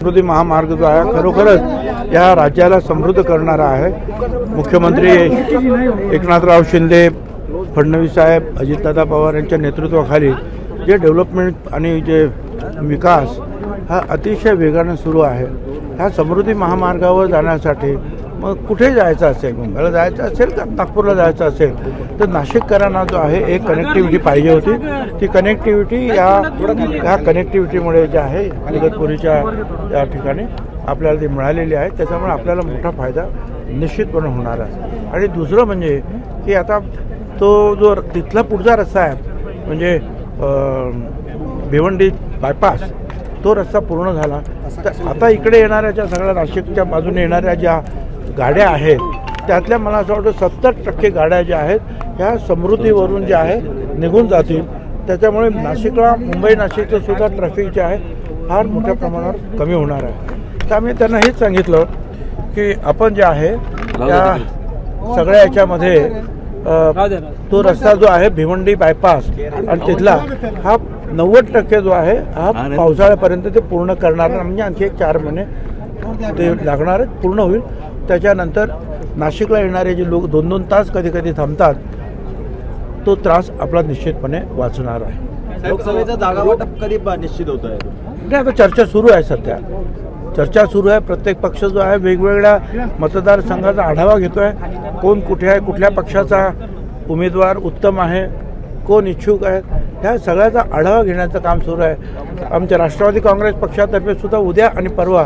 समृद्धी महामार्ग जो आहे खरोखरच या राज्याला समृद्ध करणारा आहे. मुख्यमंत्री एकनाथराव शिंदे फडणवीस साहेब अजितदादा पवार यांच्या नेतृत्वाखाली जे डेव्हलपमेंट आणि जे विकास हा अतिशय वेगानं सुरू आहे. ह्या समृद्धी महामार्गावर जाण्यासाठी मग कुठे जायचं असेल? मुंबईला जायचं असेल का नागपूरला जायचं असेल? तर नाशिककरांना जो आहे एक कनेक्टिव्हिटी पाहिजे होती. ती कनेक्टिव्हिटी या ह्या कनेक्टिव्हिटीमुळे जे आहे इगतपुरीच्या या ठिकाणी आपल्याला ती मिळालेली आहे. त्याच्यामुळे आपल्याला मोठा फायदा निश्चितपणे होणार आहे. आणि दुसरं म्हणजे की आता तो जो तिथला पुढचा रस्ता आहे म्हणजे भिवंडी बायपास तो रस्ता पूर्ण झाला. तर आता इकडे येणाऱ्या ज्या सगळ्या नाशिकच्या बाजूने येणाऱ्या ज्या गाड्या आहेत त्यातल्या मला असं वाटतं सत्तर टक्के गाड्या ज्या आहेत ह्या समृद्धीवरून ज्या आहे निघून जातील. त्याच्यामुळे नाशिकला मुंबई नाशिकचं सुद्धा ट्रॅफिक जे आहे फार मोठ्या प्रमाणावर कमी होणार आहे. तर आम्ही त्यांना हेच सांगितलं की आपण जे आहे त्या सगळ्या याच्यामध्ये तो रस्ता जो आहे भिवंडी बायपास आणि तिथला हा नव्वद टक्के जो आहे हा पावसाळ्यापर्यंत ते पूर्ण करणार. म्हणजे आणखी एक चार महिने ते लागणार आहेत पूर्ण होईल. त्याच्यानंतर नाशिकला येणारे जे लोक दोन दोन तास कधी कधी थांबतात तो त्रास आपला निश्चितपणे वाचणार आहे. लोकसभेचा जागा वाटप कधी ब- निश्चित होत आहे नाही आता चर्चा सुरू आहे सध्या. चर्चा सुरू आहे प्रत्येक पक्ष जो आहे वेगवेगळ्या मतदारसंघाचा आढावा घेतो आहे कोण कुठे आहे कुठल्या पक्षाचा उमेदवार उत्तम आहे कोण इच्छुक आहे ह्या सगळ्याचा आढावा घेण्याचं काम सुरू आहे. आमच्या राष्ट्रवादी काँग्रेस पक्षातर्फे सुद्धा उद्या आणि परवा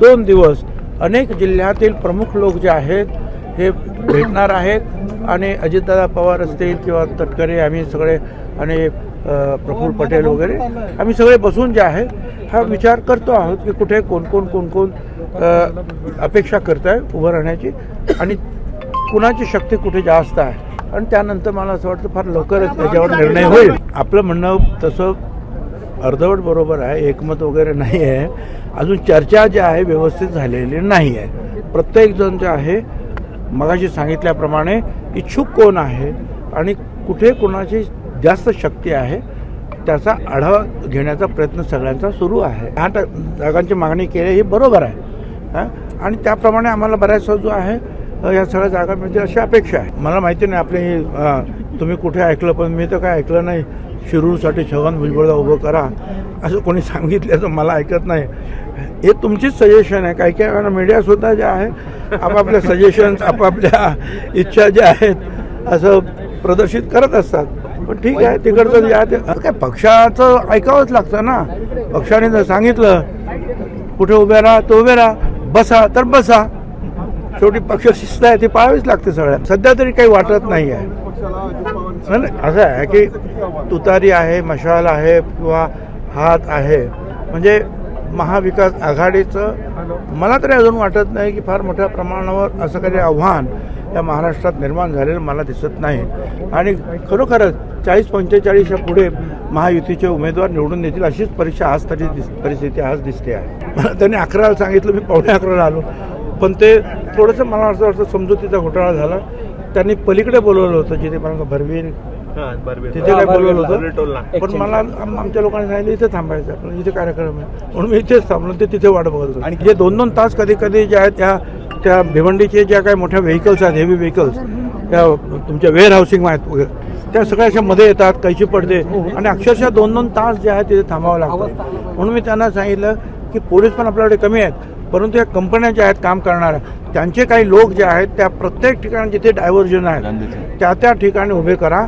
दोन दिवस अनेक जिल्ह्यातील प्रमुख लोक जे आहेत हे भेटणार आहेत आणि अजितदादा पवार असतील किंवा तटकरे आम्ही सगळे आणि प्रफुल्ल पटेल वगैरे आम्ही सगळे बसून जे आहे हा विचार करतो आहोत की कुठे कोण कोण कोण कोण अपेक्षा करत आहे उभं राहण्याची आणि कुणाची शक्ती कुठे जास्त आहे. आणि त्यानंतर मला असं वाटतं फार लवकरच याच्यावर निर्णय होईल. आपलं म्हणणं तसं अर्धवट बरोबर आहे एकमत वगैरे नाही आहे. अजून चर्चा जी आहे व्यवस्थित झालेली नाही आहे. प्रत्येकजण जे आहे मगाशी सांगितल्याप्रमाणे इच्छुक कोण आहे आणि कुठे कोणाची जास्त शक्ती आहे त्याचा आढावा घेण्याचा प्रयत्न सगळ्यांचा सुरू आहे. ह्या ट- जागांची मागणी केली ही बरोबर आहे. हां? आणि त्याप्रमाणे आम्हाला बऱ्याचसा जो आहे या सगळ्या जागा मिळतील अशी अपेक्षा आहे. मला माहिती नाही आपली तुम्ही कुठे ऐकलं पण मी तर काय ऐकलं नाही. शिरूरसाठी छगन भुजबळला उभं करा असं कोणी सांगितल्याचं मला ऐकत नाही. हे तुमचीच सजेशन आहे. काही काही वेळा मीडियासुद्धा जे आहे आपापल्या सजेशन्स आपापल्या इच्छा ज्या आहेत असं प्रदर्शित करत असतात. पण ठीक आहे तिकडचं जे आहे ते काय पक्षाचं ऐकावंच लागतं ना. पक्षाने जर सांगितलं कुठे उभे राहा तर उभे राहा बसा तर बसा. शेवटी पक्ष शिस्त आहे ती पाळावीच लागते सगळ्या सध्या तरी काही वाटत नाही आहे. नाही, असं आहे की तुतारी आहे मशाल आहे किंवा हात आहे. म्हणजे महाविकास आघाडीचं मला तरी अजून वाटत नाही की फार मोठ्या प्रमाणावर असं काही आव्हान या महाराष्ट्रात निर्माण झालेलं मला दिसत नाही. आणि खरोखरच चाळीस पंचेचाळीसच्या पुढे महायुतीचे उमेदवार निवडून येतील अशीच परीक्षा आज तरी दिस परिस्थिती आज दिसते आहे. मला त्यांनी अकराला सांगितलं मी पावणे अकराला आलो. पण ते थोडंसं मला असं वाटतं समजुतीचा घोटाळा झाला. त्यांनी पलीकडे बोलवलं होतं जिथे मला भरवीर. तिथे काय बोलवलं होतं. पण मला आम- आमच्या लोकांनी सांगितलं इथे थांबायचं आपण इथे कार्यक्रम आहे. म्हणून मी इथेच थांबलो ते तिथे वाट बघत होतो. आणि जे दोन दोन तास कधी कधी जे आहेत त्या त्या भिवंडीचे ज्या काही मोठ्या व्हेकल्स आहेत हेवी व्हेकल्स त्या तुमच्या वेअर हाऊसिंग आहेत वगैरे त्या सगळ्या अशा मध्ये येतात कैची पडते. आणि अक्षरशः दोन दोन तास जे आहेत तिथे थांबावं लागतं. म्हणून मी त्यांना सांगितलं की पोलीस पण आपल्याकडे कमी आहेत. परंतु या कंपन्या ज्या आहेत काम करणाऱ्या त्यांचे काही लोक जे आहेत त्या प्रत्येक ठिकाणी जिथे डायव्हर्जन आहेत त्या त्या ठिकाणी उभे करा.